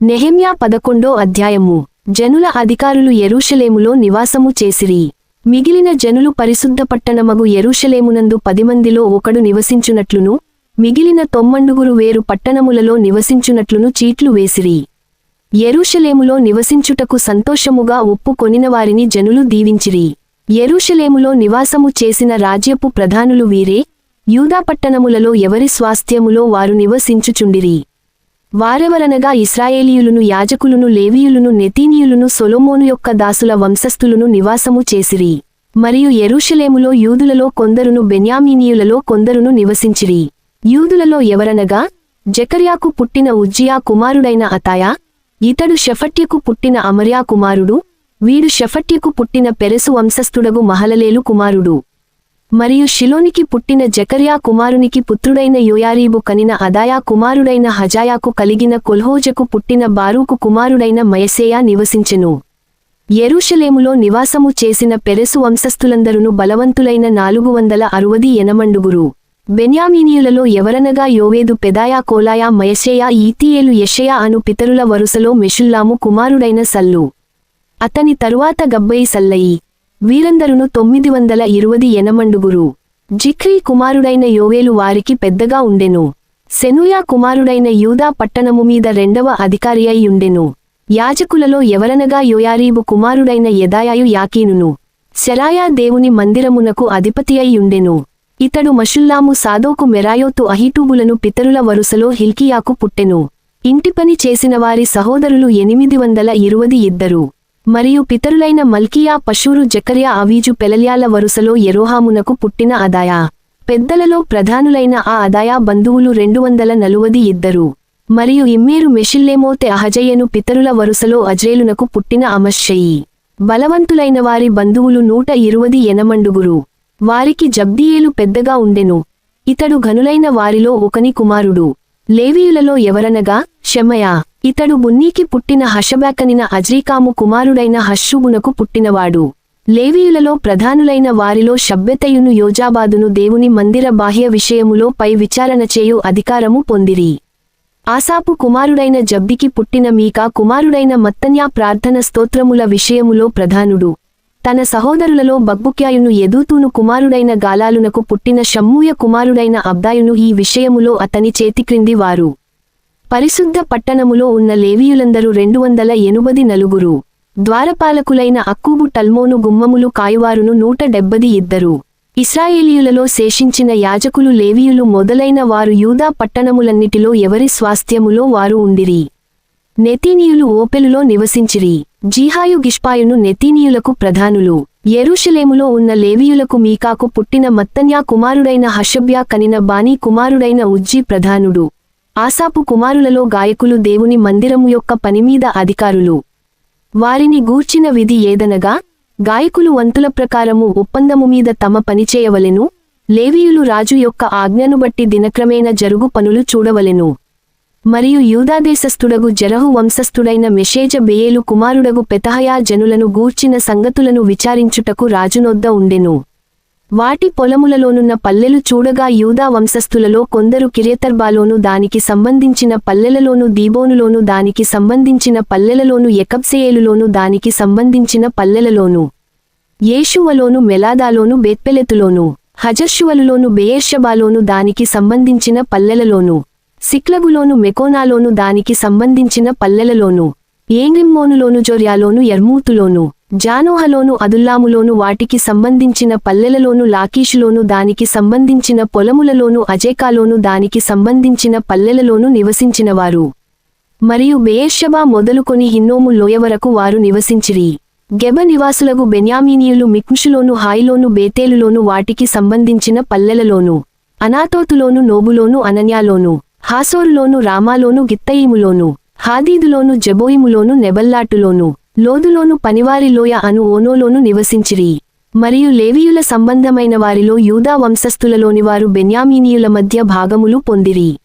నెహెమ్యా పదకొండో అధ్యాయము. జనుల అధికారులు ఎరూషలేములో నివాసము చేసిరి. మిగిలిన జనులు పరిశుద్ధ పట్టణమగు ఎరూషలేమునందు పదిమందిలో ఒకడు నివసించునట్లును మిగిలిన తొమ్మండుగురు వేరు పట్టణములలో నివసించునట్లును చీట్లు వేసిరి. ఎరూషలేములో నివసించుటకు సంతోషముగా ఒప్పు కొనినవారిని జనులు దీవించిరి. ఎరూషలేములో నివాసము చేసిన రాజ్యపు ప్రధానులు వీరే యూదా పట్టణములలో ఎవరి స్వాస్థ్యములో వారు నివసించుచుండిరి. వారెవరనగా ఇస్రాయేలీయులను యాజకులను లేవీయులను నెతీనీయులను సొలోమోను యొక్క దాసుల వంశస్థులను నివాసము చేసిరి. మరియు ఎరుషలేములో యూదులలో కొందరును బెన్యామీనీయులలో కొందరును నివసించిరి. యూదులలో ఎవరనగా జకర్యాకు పుట్టిన ఉజ్జియా కుమారుడైన అతాయా ఇతడు షెఫట్యకు పుట్టిన అమర్యా కుమారుడు వీడు షఫట్యకు పుట్టిన పెరెసు వంశస్థుడగు మహలలేలు కుమారుడు. మరియు షిలోనికి పుట్టిన జకర్యా కుమారునికి పుత్రుడైన యోయారీబు కనిన అదాయా కుమారుడైన హజాయాకు కలిగిన కొల్హోజకు పుట్టిన బారూకు కుమారుడైన మయసేయా నివసించెను. ఎరుషలేములో నివాసము చేసిన పెరెసు వంశస్థులందరును బలవంతులైన నాలుగు వందల అరువది ఎనమండుగురు. బెన్యామీనీయులలో ఎవరనగా యోవేదు పెదాయా కోలాయా మయసేయా ఈతీయేలు యషయా అను పితరుల వరుసలో మెషుల్లాము కుమారుడైన సల్లు. అతని తరువాత గబ్బయి సల్లయి. వీరందరును తొమ్మిది వందల ఇరువది ఎనమండుగురు. జిఖ్రీ కుమారుడైన యోవేలు వారికి పెద్దగా ఉండెను. సెనుయా కుమారుడైన యూదా పట్టణము మీద రెండవ అధికారి అయి ఉండెను. యాజకులలో ఎవరనగా యోయారీబు కుమారుడైన యదాయాయు యాకీనును. శరాయా దేవుని మందిరమునకు అధిపతి అయి ఉండెను. ఇతడు మషుల్లాము సాదోకు మెరాయోతు అహిటూబులను పితరుల వరుసలో హిల్కియాకు పుట్టెను. ఇంటిపని చేసిన వారి సహోదరులు ఎనిమిది వందల ఇరువది ఇద్దరు. మరియు పితరులైన మల్కియా పశూరు జకర్యా అవీజు పెలల్యాల వరుసలో ఎరోహామునకు పుట్టిన అదాయా పెద్దలలో ప్రధానులైన ఆ అదాయా బంధువులు రెండు వందల నలువది ఇద్దరు. మరియు ఇమ్మేరు మెషిల్లేమోతే అహజయ్యను పితరుల వరుసలో అజ్రేలునకు పుట్టిన అమశ్యయి బలవంతులైన వారి బంధువులు నూట ఇరువది ఎనమండుగురు వారికి జబ్దియేలు పెద్దగా ఉండెను. ఇతడు ఘనులైన వారిలో ఒకని కుమారుడు. లేవీయులలో ఎవరనగా శమయా ఇతడు బున్నీకి పుట్టిన హషబాకనిన అజ్రీకాము కుమారుడైన హషుబునకు పుట్టినవాడు. లేవీయులలో ప్రధానులైన వారిలో షబ్బెతయును యోజాబాదును దేవుని మందిర బాహ్య విషయములో పై విచారణ చేయు అధికారము పొందిరి. ఆసాపు కుమారుడైన జబ్దికి పుట్టిన మీకా కుమారుడైన మత్తన్యా ప్రార్థన స్తోత్రముల విషయములో ప్రధానుడు. తన సహోదరులలో బగ్బుక్యాయును ఎదూతూను కుమారుడైన గాలాలునకు పుట్టిన షమ్మూయ కుమారుడైన అబ్దాయును ఈ విషయములో అతని చేతిక్రింది వారు. పరిశుద్ధ పట్టణములో ఉన్న లేవీయులందరూ రెండు వందల ఎనుబది నలుగురు. ద్వారపాలకులైన అక్కుబు టల్మోను గుమ్మములు కాయువారును నూట డెబ్బది ఇద్దరు. ఇస్రాయేలీయులలో శేషించిన యాజకులు లేవీయులు మొదలైన వారు యూదా పట్టణములన్నిటిలో ఎవరి స్వాస్థ్యములో వారు ఉండిరి? నెతీనీయులు ఓపెలులో నివసించిరి. జీహాయు గిష్పాయును నెతీనీయులకు ప్రధానులు. ఎరుషలేములో ఉన్న లేవీయులకు మీకాకు పుట్టిన మత్తన్యా కుమారుడైన హషబ్యా కనిన బానీ కుమారుడైన ఉజ్జీ ప్రధానుడు. ఆసాపు కుమారులలో గాయకులు దేవుని మందిరము యొక్క పనిమీద అధికారులు. వారిని గూర్చిన విధి ఏదనగా గాయకులు వంతుల ప్రకారము ఒప్పందము మీద తమ పనిచేయవలెను లేవీయులు రాజు యొక్క ఆజ్ఞను బట్టి దినక్రమేణ జరుగు పనులు చూడవలెను. మరియు యూదాదేశస్థుడగు జరహు వంశస్థుడైన మెషేజ బేయేలు కుమారుడగు పెతహయా జనులను గూర్చిన సంగతులను విచారించుటకు రాజునొద్ద ఉండెను. వాటి పొలములలోనున్న పల్లెలు చూడగా యూదా వంశస్థులలో కొందరు కిరేతర్బాలోను దానికి సంబంధించిన పల్లెలలోను దీబోనులోను దానికి సంబంధించిన పల్లెలలోను ఎకబ్సేయేలులోను దానికి సంబంధించిన పల్లెలలోను యేషువలోను మెలాదాలోను బేత్పెలెతులోను హజర్షువలులోను బేయర్షబాలోను దానికి సంబంధించిన పల్లెలలోను సిక్లగులోను మెకోనాలోను దానికి సంబంధించిన పల్లెలలోను ఏంగ్రిమ్మోనులోను జొర్యాలోను యర్మూతులోను జానోహలోను అదుల్లాములోను వాటికి సంబంధించిన పల్లెలలోను లాకీషులోను దానికి సంబంధించిన పొలములలోను అజేకాలోను దానికి సంబంధించిన పల్లెలలోను నివసించినవారు. మరియు బేయర్షబా మొదలుకొని హిన్నోము లోయ వరకు వారు నివసించిరి. గెబ నివాసులకు బెన్యామీనియులు మిక్ముషులోను హాయిలోను బేతేలులోను వాటికి సంబంధించిన పల్లెలలోను అనాతోతులోను నోబులోను అనన్యాలోను హాసోరులోను రామాలోను గిత్తయిములోను హాదీదులోను జబోయిములోను నెబల్లాటులోను లోదులోను పనివారి లోయ అను ఓనోలోను నివసించిరి. మరియు లేవీయుల సంబంధమైన వారిలో యూదా వంశస్థులలోని వారు బెన్యామీనీయుల మధ్య భాగములు పొందిరి.